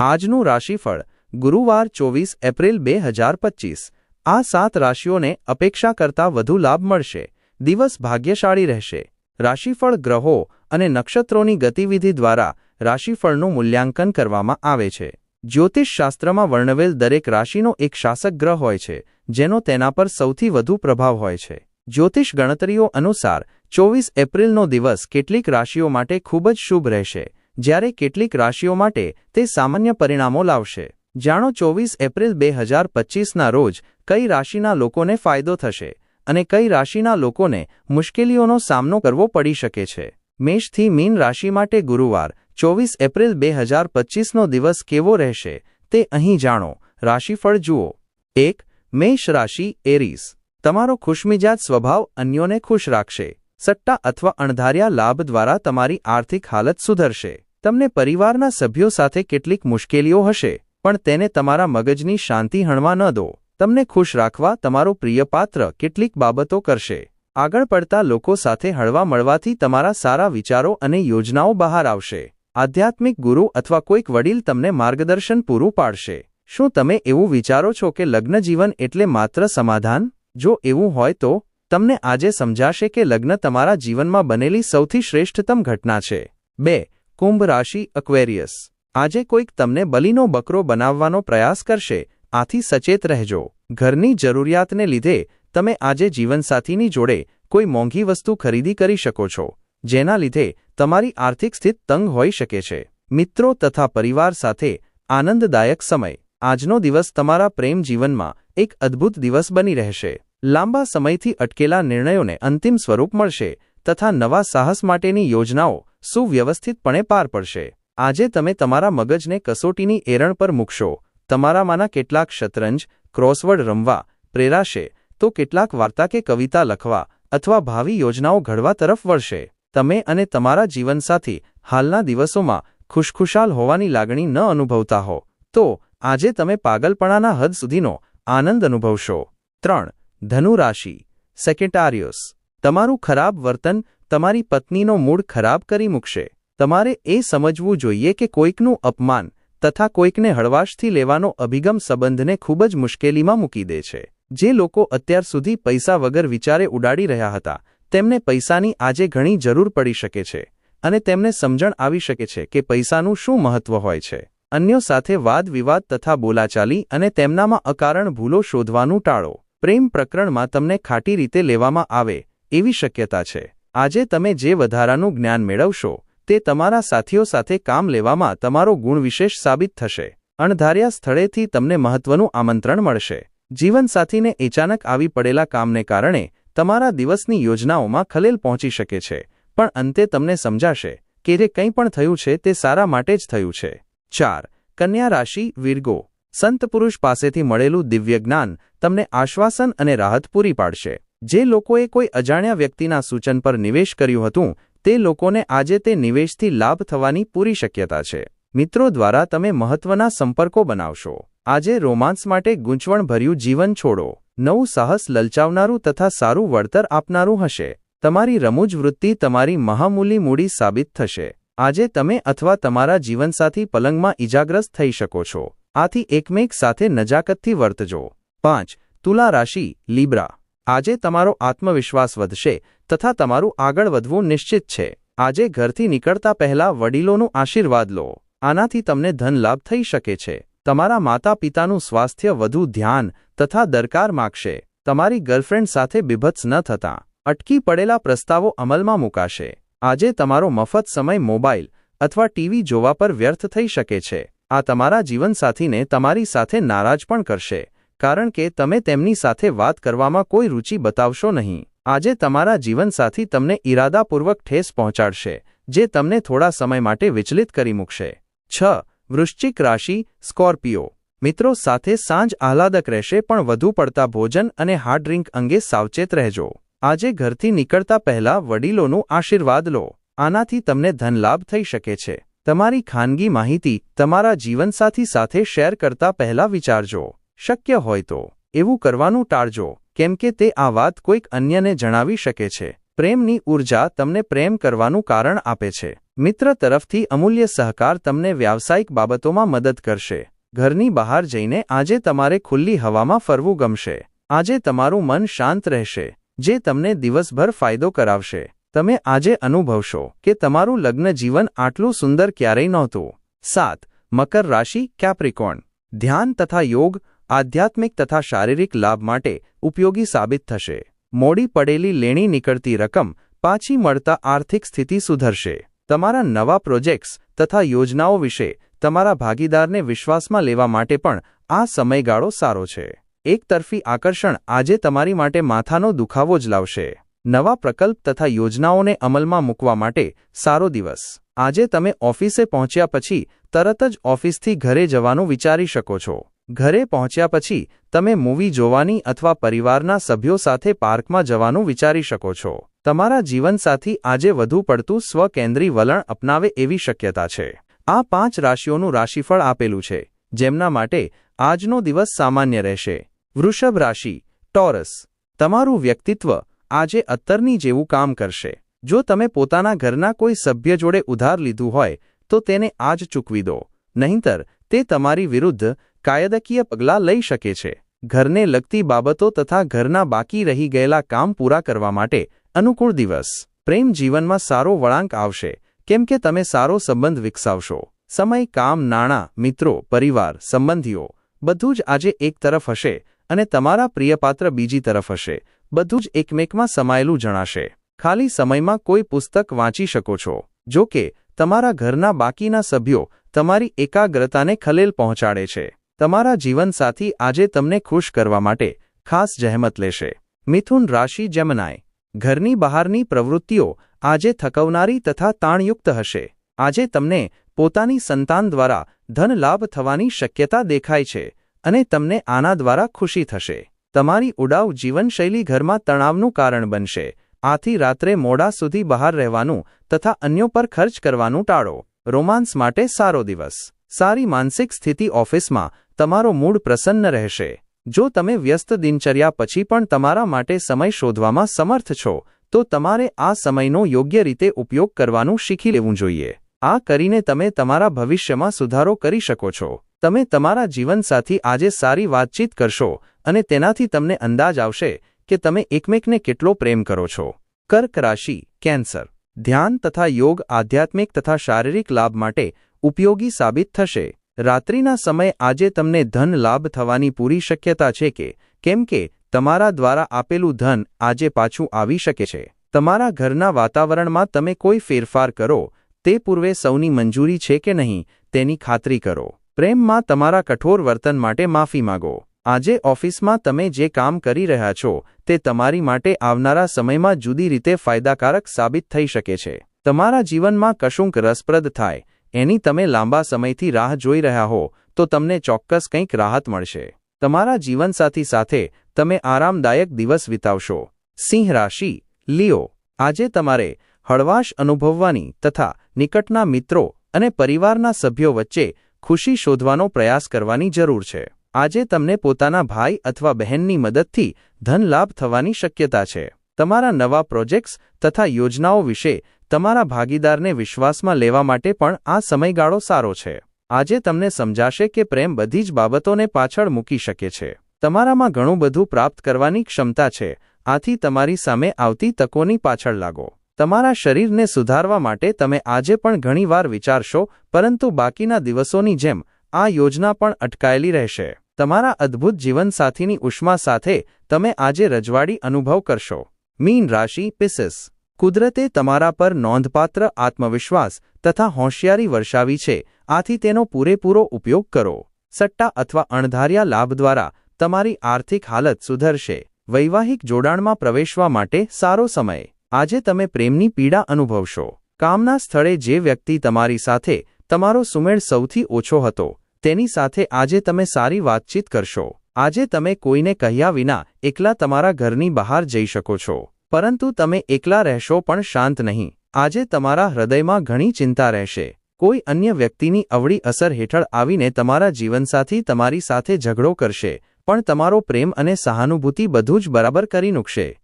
આજનું રાશિફળ ગુરુવાર ચોવીસ એપ્રિલ બે હજાર પચીસ. આ સાત રાશિઓને અપેક્ષા કરતાં વધુ લાભ મળશે. દિવસ ભાગ્યશાળી રહેશે. રાશિફળ ગ્રહો અને નક્ષત્રોની ગતિવિધિ દ્વારા રાશિફળનું મૂલ્યાંકન કરવામાં આવે છે. જ્યોતિષશાસ્ત્રમાં વર્ણવેલ દરેક રાશિનો એક શાસક ગ્રહ હોય છે, જેનો તેના પર સૌથી વધુ પ્રભાવ હોય છે. જ્યોતિષ ગણતરીઓ અનુસાર ચોવીસ એપ્રિલનો દિવસ કેટલીક રાશિઓ માટે ખૂબ જ શુભ રહેશે. જ્યારે કેટલીક રાશિઓ માટે તે સામાન્ય પરિણામો લાવશે. જાણો ચોવીસ એપ્રિલ બે હજાર પચીસના રોજ કઈ રાશિના લોકોને ફાયદો થશે અને કઈ રાશિના લોકોને મુશ્કેલીઓનો સામનો કરવો પડી શકે છે. મેષથી મીન રાશિ માટે ગુરુવાર ચોવીસ એપ્રિલ બે હજાર પચીસનો દિવસ કેવો રહેશે તે અહીં જાણો. રાશિફળ જુઓ. એક, મેષ રાશિ એરીસ. તમારો ખુશમિજાજ સ્વભાવ અન્યોને ખુશ રાખશે. સટ્ટા અથવા અણધાર્યા લાભ દ્વારા તમારી આર્થિક હાલત સુધરશે. તમને પરિવારના સભ્યો સાથે કેટલીક મુશ્કેલીઓ હશે, પણ તેને તમારા મગજની શાંતિ હણવા ન દો. તમને ખુશ રાખવા તમારો પ્રિય પાત્ર કેટલીક બાબતો કરશે. આગળ પડતા લોકો સાથે હળવા મળવાથી તમારા સારા વિચારો અને યોજનાઓ બહાર આવશે. આધ્યાત્મિક ગુરુ અથવા કોઈક વડીલ તમને માર્ગદર્શન પૂરું પાડશે. શું તમે એવું વિચારો છો કે લગ્ન જીવન એટલે માત્ર સમાધાન? જો એવું હોય તો તમને આજે સમજાશે કે લગ્ન તમારા જીવનમાં બનેલી સૌથી શ્રેષ્ઠતમ ઘટના છે. બે, કુંભ રાશિ અક્વેરિયસ આજે કોઈક તમને બલીનો બકરો બનાવવાનો પ્રયાસ કરશે. આથી સચેત રહેજો. ઘરની જરૂરિયાતને લીધે તમે આજે જીવનસાથીની જોડે કોઈ મોંઘી વસ્તુ ખરીદી કરી શકો છો, જેના લીધે તમારી આર્થિક સ્થિતિ તંગ હોઈ શકે છે. મિત્રો તથા પરિવાર સાથે આનંદદાયક સમય. આજનો દિવસ તમારા પ્રેમ જીવનમાં એક અદ્ભુત દિવસ બની રહેશે. લાંબા સમયથી અટકેલા નિર્ણયોને અંતિમ સ્વરૂપ મળશે તથા નવા સાહસ માટેની યોજનાઓ સુવ્યવસ્થિતપણે પાર પડશે. આજે તમે તમારા મગજને કસોટીની એરણ પર મૂકશો. તમારામાંના કેટલાક શતરંજ, ક્રોસવર્ડ રમવા, પ્રેરાશે, તો કેટલાક વાર્તા કે કવિતા લખવા અથવા ભાવિ યોજનાઓ ઘડવા તરફ વળશે. તમે અને તમારા જીવનસાથી હાલના દિવસોમાં ખુશખુશાલ હોવાની લાગણી ન અનુભવતા હો. તો આજે તમે પાગલપણાના હદ સુધીનો આનંદ અનુભવશો. ત્રણ ધનુ રાશિ સેકેટારિયોસ તમારું ખરાબ વર્તન તમારી પત્નીનો મૂડ ખરાબ કરી મૂકશે. તમારે એ સમજવું જોઈએ કે કોઈકનું અપમાન તથા કોઈકને હળવાશથી લેવાનો અભિગમ સંબંધને ખૂબ જ મુશ્કેલીમાં મૂકી દે છે. જે લોકો અત્યાર સુધી પૈસા વગર વિચારે ઉડાડી રહ્યા હતા, તેમને પૈસાની આજે ઘણી જરૂર પડી શકે છે અને તેમને સમજણ આવી શકે છે કે પૈસાનું શું મહત્વ હોય છે. અન્યો સાથે વાદ વિવાદ તથા બોલાચાલી અને તેમનામાં અકારણ ભૂલો શોધવાનું ટાળો. પ્રેમ પ્રકરણમાં તમને ખાટી રીતે લેવામાં આવે એવી શક્યતા છે. આજે તમે જે વધારાનું જ્ઞાન મેળવશો, તે તમારા સાથીઓ સાથે કામ લેવામાં તમારો ગુણ વિશેષ સાબિત થશે. અણધાર્યા સ્થળેથી તમને મહત્વનું આમંત્રણ મળશે. જીવનસાથીને અચાનક આવી પડેલા કામને કારણે તમારા દિવસની યોજનાઓમાં ખલેલ પહોંચી શકે છે, પણ અંતે તમને સમજાશે કે જે કંઈ પણ થયું છે તે સારા માટે જ થયું છે. ચાર, કન્યા રાશિ, વિર્ગો. સંત પુરુષ પાસેથી મળેલું દિવ્ય જ્ઞાન તમને આશ્વાસન અને રાહત પૂરી પાડશે. જે લોકોએ કોઈ અજાણ્યા વ્યક્તિના સૂચન પર નિવેશ કર્યું હતું, તે લોકોને આજે તે નિવેશથી લાભ થવાની પૂરી શક્યતા છે. મિત્રો દ્વારા તમે મહત્વના સંપર્કો બનાવશો. આજે રોમાન્સ માટે ગૂંચવણભર્યું જીવન છોડો. નવું સાહસ લલચાવનારું તથા સારું વળતર આપનારું હશે. તમારી રમૂજ વૃત્તિ તમારી મહામૂલી મૂડી સાબિત થશે. આજે તમે અથવા તમારા જીવનસાથી પલંગમાં ઇજાગ્રસ્ત થઈ શકો છો. આથી એકમેક સાથે નજાકતથી વર્તજો. પાંચ, તુલા રાશિ, લીબ્રા. આજે તમારો આત્મવિશ્વાસ વધશે તથા તમારું આગળ વધવું નિશ્ચિત છે. આજે ઘરથી નીકળતા પહેલા વડીલોનું આશીર્વાદ લો. આનાથી તમને ધન લાભ થઈ શકે છે. તમારા માતા પિતાનું સ્વાસ્થ્ય વધુ ધ્યાન તથા દરકાર માગશે. તમારી ગર્લફ્રેન્ડ સાથે બિભત્સ ન થતાં. અટકી પડેલા પ્રસ્તાવો અમલમાં મૂકાશે. આજે તમારો મફત સમય મોબાઈલ અથવા ટીવી જોવા પર વ્યર્થ થઈ શકે છે. આ તમારા જીવનસાથીને તમારી સાથે નારાજ પણ કરશે, કારણ કે તમે તેમની સાથે વાત કરવામાં કોઈ રુચિ બતાવશો નહીં. આજે તમારા જીવનસાથી તમને ઇરાદાપૂર્વક ઠેસ પહોંચાડશે, જે તમને થોડા સમય માટે વિચલિત કરી મૂકશે. છ. વૃશ્ચિક રાશિ, સ્કોર્પિયો. મિત્રો, સાથે સાંજ આહલાદક રહેશે, પણ વધુ પડતા ભોજન અને હાર્ડ ડ્રિંક અંગે સાવચેત રહેજો. આજે ઘરથી નીકળતા પહેલા વડીલોનું આશીર્વાદ લો. આનાથી તમને ધનલાભ થઈ શકે છે. તમારી ખાનગી માહિતી તમારા જીવનસાથી સાથે શેર કરતા પહેલા વિચારજો. શક્ય હોય તો. એવું કરવાનું ટાળજો, કેમ કે તે આ વાત કોઈક અન્યને જણાવી શકે છે. પ્રેમની ઊર્જા તમને પ્રેમ કરવાનું કારણ આપે છે. મિત્ર તરફથી અમૂલ્ય સહકાર તમને વ્યાવસાયિક બાબતોમાં મદદ કરશે. ઘરની બહાર જઈને આજે તમારે ખુલ્લી હવામાં ફરવું ગમશે. આજે તમારું મન શાંત રહેશે, જે તમને દિવસભર ફાયદો કરાવશે. તમે આજે અનુભવશો કે તમારું લગ્ન જીવન આટલું સુંદર ક્યારેય નહોતું. સાત, મકર રાશિ કેપ્રિકોન ધ્યાન તથા યોગ, આધ્યાત્મિક તથા શારીરિક લાભ માટે ઉપયોગી સાબિત થશે. મોડી પડેલી લેણી નીકળતી રકમ પાછી મળતા આર્થિક સ્થિતિ સુધરશે. તમારા નવા પ્રોજેક્ટ્સ તથા યોજનાઓ વિશે તમારા ભાગીદારને વિશ્વાસમાં લેવા માટે પણ આ સમયગાળો સારો છે. એકતરફી આકર્ષણ આજે તમારી માટે માથાનો દુખાવો જ લાવશે. નવા પ્રકલ્પ તથા યોજનાઓને અમલમાં મૂકવા માટે સારો દિવસ. આજે તમે ઓફિસે પહોંચ્યા પછી તરત જ ઓફિસથી ઘરે જવાનું વિચારી શકો છો. ઘરે પહોંચ્યા પછી તમે મૂવી જોવાની અથવા પરિવારના સભ્યો સાથે પાર્કમાં જવાનું વિચારી શકો છો. તમારા જીવનસાથી આજે વધુ પડતું સ્વકેન્દ્રી વલણ અપનાવે એવી શક્યતા છે. આ પાંચ રાશિઓનું રાશિફળ આપેલું છે, જેમના માટે આજનો દિવસ સામાન્ય રહેશે. વૃષભ રાશિ, ટોરસ. તમારું વ્યક્તિત્વ આજે અત્તરની જેવું કામ કરશે. જો તમે પોતાના ઘરના કોઈ સભ્ય જોડે ઉધાર લીધું હોય, તો તેને આજ ચૂકવી દો. નહીંતર, તે તમારી વિરુદ્ધ કાયદકીય પગલાં લઈ શકે છે. ઘરને લગતી બાબતો તથા ઘરના બાકી રહી ગયેલા કામ પૂરા કરવા માટે અનુકૂળ દિવસ. પ્રેમ જીવનમાં સારો વળાંક આવશે. કેમ કે તમે સારો સંબંધ વિકસાવશો. સમય, કામ, નાણાં, મિત્રો, પરિવાર, સંબંધીઓ, બધું જ આજે એક તરફ હશે. અને તમારા પ્રિયપાત્ર બીજી તરફ હશે. બધું જ એકમેકમાં સમાયેલું જણાશે. ખાલી સમયમાં કોઈ પુસ્તક વાંચી શકો છો. જો કે, તમારા ઘરના બાકીના સભ્યો તમારી એકાગ્રતાને ખલેલ પહોંચાડે છે. તમારા જીવનસાથી આજે તમને ખુશ કરવા માટે ખાસ જહેમત લેશે. મિથુન રાશિ જેમનાય. ઘરની બહારની પ્રવૃત્તિઓ આજે થકવનારી તથા તાણયુક્ત હશે. આજે તમને પોતાની સંતાન દ્વારા ધન લાભ થવાની શક્યતા દેખાય છે. અને તમને આના દ્વારા ખુશી થશે. તમારી ઉડાવ જીવનશૈલી ઘરમાં તણાવનું કારણ બનશે. આથી રાત્રે મોડા સુધી બહાર રહેવાનું તથા અન્યો પર ખર્ચ કરવાનું ટાળો. રોમાન્સ માટે સારો દિવસ. સારી માનસિક સ્થિતિ ઓફિસમાં તમારો મૂડ પ્રસન્ન રહેશે. જો તમે વ્યસ્ત દિનચર્યા પછી પણ તમારા માટે સમય શોધવામાં સમર્થ છો, તો તમારે આ સમયનો યોગ્ય રીતે ઉપયોગ કરવાનું શીખી લેવું જોઈએ. આ કરીને તમે તમારા ભવિષ્યમાં સુધારો કરી શકો છો. તમે તમારા જીવનસાથી આજે સારી વાતચીત કરશો અને તેનાથી તમને અંદાજ આવશે કે તમે એકમેકને કેટલો પ્રેમ કરો છો. કર્ક રાશિ, કેન્સર. ધ્યાન તથા યોગ આધ્યાત્મિક તથા શારીરિક લાભ માટે ઉપયોગી સાબિત થશે. રાત્રિના સમયે આજે તમને ધન લાભ થવાની પૂરી શક્યતા છે કે, કેમ કે, તમારા દ્વારા આપેલું ધન આજે પાછું આવી શકે છે. તમારા ઘરના વાતાવરણમાં તમે કોઈ ફેરફાર કરો તે પૂર્વે સૌની મંજૂરી છે કે નહીં, તેની ખાતરી કરો. પ્રેમમાં તમારા કઠોર વર્તન માટે માફી માગો. આજે ઓફિસમાં તમે જે કામ કરી રહ્યા છો, તે તમારી માટે આવનારા સમયમાં જુદી રીતે ફાયદાકારક સાબિત થઈ શકે છે. તમારા જીવનમાં કશુંક રસપ્રદ થાય, એની તમે લાંબા સમયથી રાહ જોઈ રહ્યા હો, તો તમને ચોક્કસ કંઈક રાહત મળશે. તમારા જીવનસાથી સાથે, તમે આરામદાયક દિવસ વિતાવશો. સિંહ રાશિ, લિયો, આજે તમારે હળવાશ અનુભવવાની તથા નિકટના મિત્રો અને પરિવારના સભ્યો વચ્ચે ખુશી શોધવાનો પ્રયાસ કરવાની જરૂર છે. આજે તમને પોતાના ભાઈ અથવા બહેનની મદદથી ધન લાભ થવાની શક્યતા છે. તમારા નવા પ્રોજેક્ટ્સ તથા યોજનાઓ વિશે તમારા ભાગીદારને વિશ્વાસમાં લેવા માટે પણ આ સમયગાળો સારો છે. આજે તમને સમજાશે કે પ્રેમ બધી જ બાબતોને પાછળ મૂકી શકે છે. તમારામાં ઘણું બધું પ્રાપ્ત કરવાની ક્ષમતા છે. આથી તમારી સામે આવતી તકોની પાછળ લાગો. તમારા શરીરને સુધારવા માટે તમે આજે પણ ઘણીવાર વિચારશો, પરંતુ બાકીના દિવસોની જેમ, આ યોજના પણ અટકાયેલી રહેશે. તમારા અદ્ભુત જીવનસાથીની ઉષ્મા સાથે તમે આજે રજવાડી અનુભવ કરશો. મીન રાશિ પિસિસ કુદરતે તમારા પર નોંધપાત્ર આત્મવિશ્વાસ તથા હોશિયારી વર્ષાવી છે. આથી તેનો પૂરેપૂરો ઉપયોગ કરો. સટ્ટા અથવા અણધાર્યા લાભ દ્વારા તમારી આર્થિક હાલત સુધરશે. વૈવાહિક જોડાણમાં પ્રવેશવા માટે સારો સમય. આજે તમે પ્રેમની પીડા અનુભવશો. કામના સ્થળે જે વ્યક્તિ તમારી સાથે, તમારો સુમેળ સૌથી ઓછો હતો. તેની સાથે આજે તમે સારી વાતચીત કરશો. આજે તમે કોઈને કહ્યા વિના, એકલા તમારા ઘરની બહાર જઈ શકો છો. પરંતુ તમે એકલા રહેશો પણ શાંત નહીં. આજે તમારા હૃદયમાં ઘણી ચિંતા રહેશે. કોઈ અન્ય વ્યક્તિની અવળી અસર હેઠળ આવીને તમારા જીવનસાથી તમારી સાથે ઝઘડો કરશે, પણ તમારો પ્રેમ અને સહાનુભૂતિ બધું જ બરાબર કરી મૂકશે.